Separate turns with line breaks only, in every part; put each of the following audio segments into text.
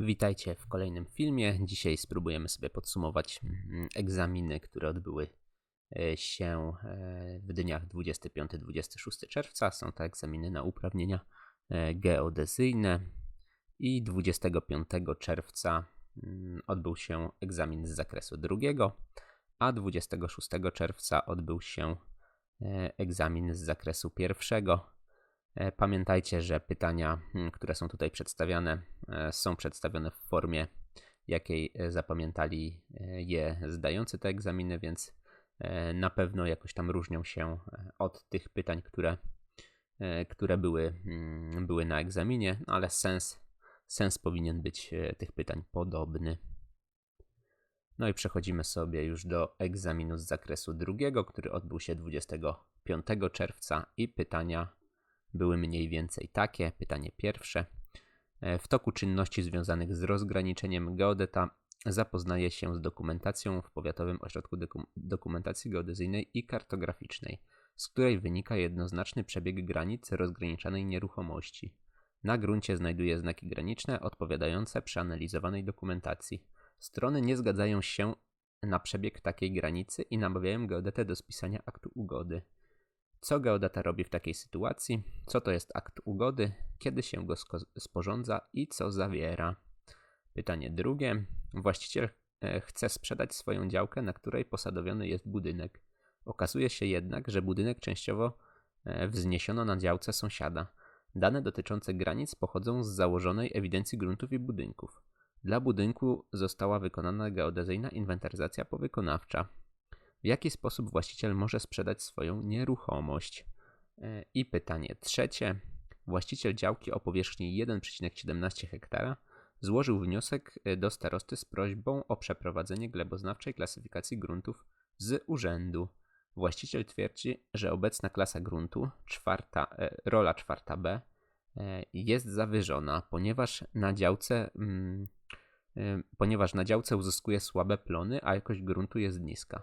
Witajcie w kolejnym filmie. Dzisiaj spróbujemy sobie podsumować mm, egzaminy, które odbyły e, się e, w dniach 25-26 czerwca. Są to egzaminy na uprawnienia e, geodezyjne i 25 czerwca mm, odbył się egzamin z zakresu drugiego, a 26 czerwca odbył się egzamin z zakresu pierwszego. E, pamiętajcie, że pytania, hmm, które są tutaj przedstawiane, e, są przedstawione w formie, jakiej e, zapamiętali je zdający te egzaminy, więc na pewno jakoś tam różnią się od tych pytań, które, które były, hmm, były na egzaminie, no ale sens, sens powinien być tych pytań podobny. No i przechodzimy sobie już do egzaminu z zakresu drugiego, który odbył się 25 czerwca i pytania były mniej więcej takie. Pytanie pierwsze. E, w toku czynności związanych z rozgraniczeniem geodeta zapoznaje się z dokumentacją w Powiatowym Ośrodku Dokumentacji Geodezyjnej i Kartograficznej, z której wynika jednoznaczny przebieg granic rozgraniczanej nieruchomości. Na gruncie znajduje znaki graniczne odpowiadające przeanalizowanej dokumentacji. Strony nie zgadzają się na przebieg takiej granicy i namawiają geodetę do spisania aktu ugody. Co geodeta robi w takiej sytuacji? Co to jest akt ugody? Kiedy się go sporządza i co zawiera? Pytanie drugie. Właściciel e, chce sprzedać swoją działkę, na której posadowiony jest budynek. Okazuje się jednak, że budynek częściowo e, wzniesiono na działce sąsiada. Dane dotyczące granic pochodzą z założonej ewidencji gruntów i budynków. Dla budynku została wykonana geodezyjna inwentaryzacja powykonawcza w jaki sposób właściciel może sprzedać swoją nieruchomość. E, I pytanie trzecie. Właściciel działki o powierzchni 1,17 hektara złożył wniosek e, do starosty z prośbą o przeprowadzenie gleboznawczej klasyfikacji gruntów z urzędu. Właściciel twierdzi, że obecna klasa gruntu, czwarta, e, rola czwarta B, jest zawyżona, ponieważ na działce, mm, ponieważ na działce uzyskuje słabe plony, a jakość gruntu jest niska.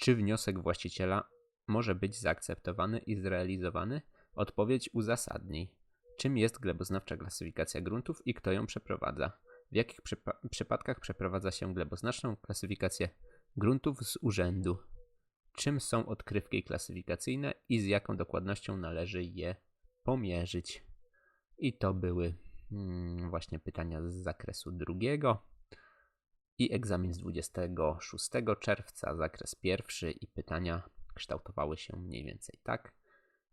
Czy wniosek właściciela może być zaakceptowany i zrealizowany? Odpowiedź uzasadnij. Czym jest gleboznawcza klasyfikacja gruntów i kto ją przeprowadza? W jakich przypa przypadkach przeprowadza się gleboznaczną klasyfikację gruntów z urzędu? Czym są odkrywki klasyfikacyjne i z jaką dokładnością należy je pomierzyć? I to były hmm, właśnie pytania z zakresu drugiego i egzamin z 26 czerwca, zakres pierwszy i pytania kształtowały się mniej więcej tak.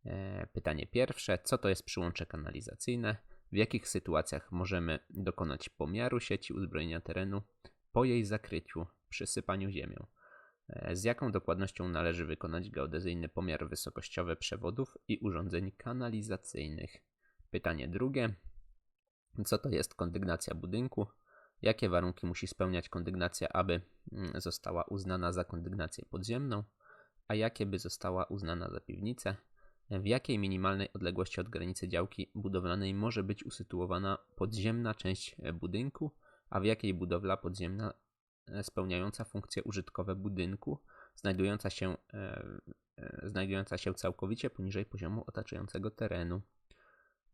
E, pytanie pierwsze: co to jest przyłącze kanalizacyjne? W jakich sytuacjach możemy dokonać pomiaru sieci uzbrojenia terenu po jej zakryciu, przysypaniu ziemią? E, z jaką dokładnością należy wykonać geodezyjny pomiar wysokościowy przewodów i urządzeń kanalizacyjnych? Pytanie drugie: co to jest kondygnacja budynku? Jakie warunki musi spełniać kondygnacja, aby mm, została uznana za kondygnację podziemną, a jakie by została uznana za piwnicę, w jakiej minimalnej odległości od granicy działki budowlanej może być usytuowana podziemna część e, budynku, a w jakiej budowla podziemna e, spełniająca funkcje użytkowe budynku, znajdująca się, e, znajdująca się całkowicie poniżej poziomu otaczającego terenu.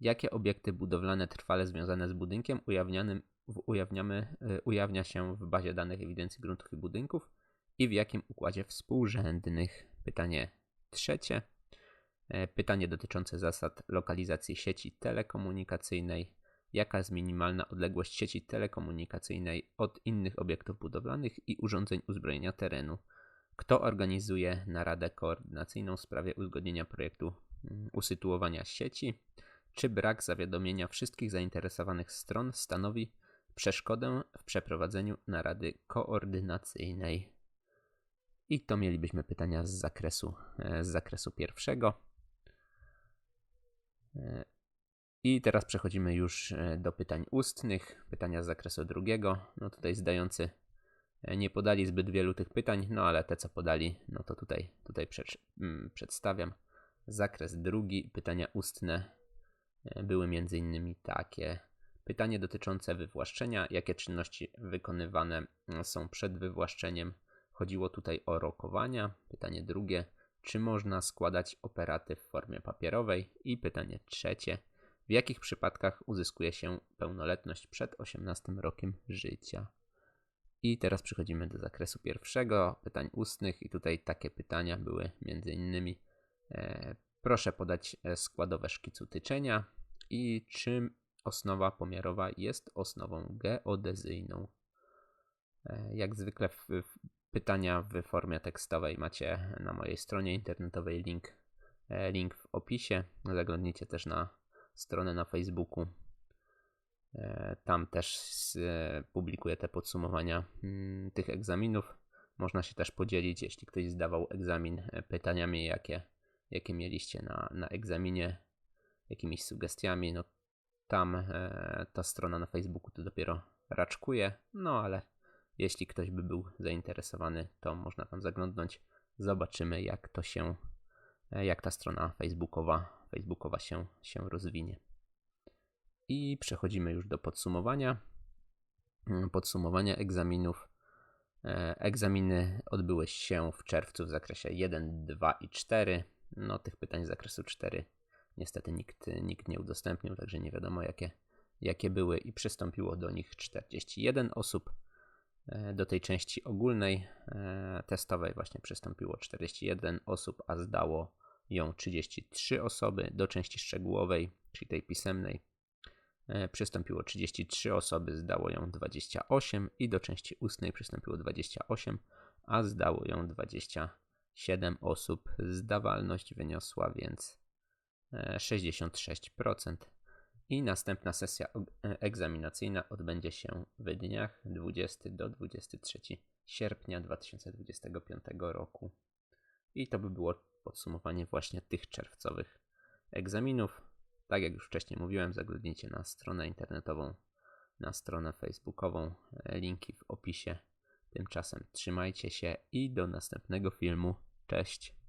Jakie obiekty budowlane trwale związane z budynkiem ujawnianym ujawniamy, e, ujawnia się w bazie danych ewidencji gruntów i budynków i w jakim układzie współrzędnych. Pytanie trzecie. E, pytanie dotyczące zasad lokalizacji sieci telekomunikacyjnej. Jaka jest minimalna odległość sieci telekomunikacyjnej od innych obiektów budowlanych i urządzeń uzbrojenia terenu? Kto organizuje naradę koordynacyjną w sprawie uzgodnienia projektu mm, usytuowania sieci? Czy brak zawiadomienia wszystkich zainteresowanych stron stanowi przeszkodę w przeprowadzeniu narady koordynacyjnej. I to mielibyśmy pytania z zakresu, e, z zakresu pierwszego. E, I teraz przechodzimy już e, do pytań ustnych, pytania z zakresu drugiego. No tutaj zdający nie podali zbyt wielu tych pytań, no ale te co podali, no to tutaj, tutaj mm, przedstawiam. Zakres drugi, pytania ustne były między innymi takie. Pytanie dotyczące wywłaszczenia. Jakie czynności wykonywane są przed wywłaszczeniem? Chodziło tutaj o rokowania. Pytanie drugie. Czy można składać operaty w formie papierowej? I pytanie trzecie. W jakich przypadkach uzyskuje się pełnoletność przed 18 rokiem życia? I teraz przechodzimy do zakresu pierwszego, pytań ustnych i tutaj takie pytania były między innymi e, proszę podać e, składowe szkicu tyczenia i czym osnowa pomiarowa jest osnową geodezyjną. E, jak zwykle w, w pytania w formie tekstowej macie na mojej stronie internetowej link, e, link w opisie. Zaglądnijcie też na stronę na Facebooku. Tam też publikuję te podsumowania mm, tych egzaminów. Można się też podzielić, jeśli ktoś zdawał egzamin, pytaniami, jakie, jakie mieliście na, na egzaminie, jakimiś sugestiami. No, tam ta strona na Facebooku to dopiero raczkuje, no ale jeśli ktoś by był zainteresowany, to można tam zaglądnąć. Zobaczymy, jak to się, jak ta strona facebookowa, facebookowa się, się rozwinie. I przechodzimy już do podsumowania. Podsumowania egzaminów. E, egzaminy odbyły się w czerwcu w zakresie 1, 2 i 4. No, tych pytań z zakresu 4 niestety nikt, nikt nie udostępnił, także nie wiadomo jakie, jakie były i przystąpiło do nich 41 osób. E, do tej części ogólnej e, testowej właśnie przystąpiło 41 osób, a zdało ją 33 osoby. Do części szczegółowej, czyli tej pisemnej, e, przystąpiło 33 osoby, zdało ją 28 i do części ustnej przystąpiło 28, a zdało ją 27 osób. Zdawalność wyniosła więc 66% i następna sesja e, egzaminacyjna odbędzie się w dniach 20 do 23 sierpnia 2025 roku. I to by było podsumowanie właśnie tych czerwcowych egzaminów. Tak jak już wcześniej mówiłem, zaglądnijcie na stronę internetową, na stronę facebookową, e, linki w opisie. Tymczasem trzymajcie się i do następnego filmu. Cześć!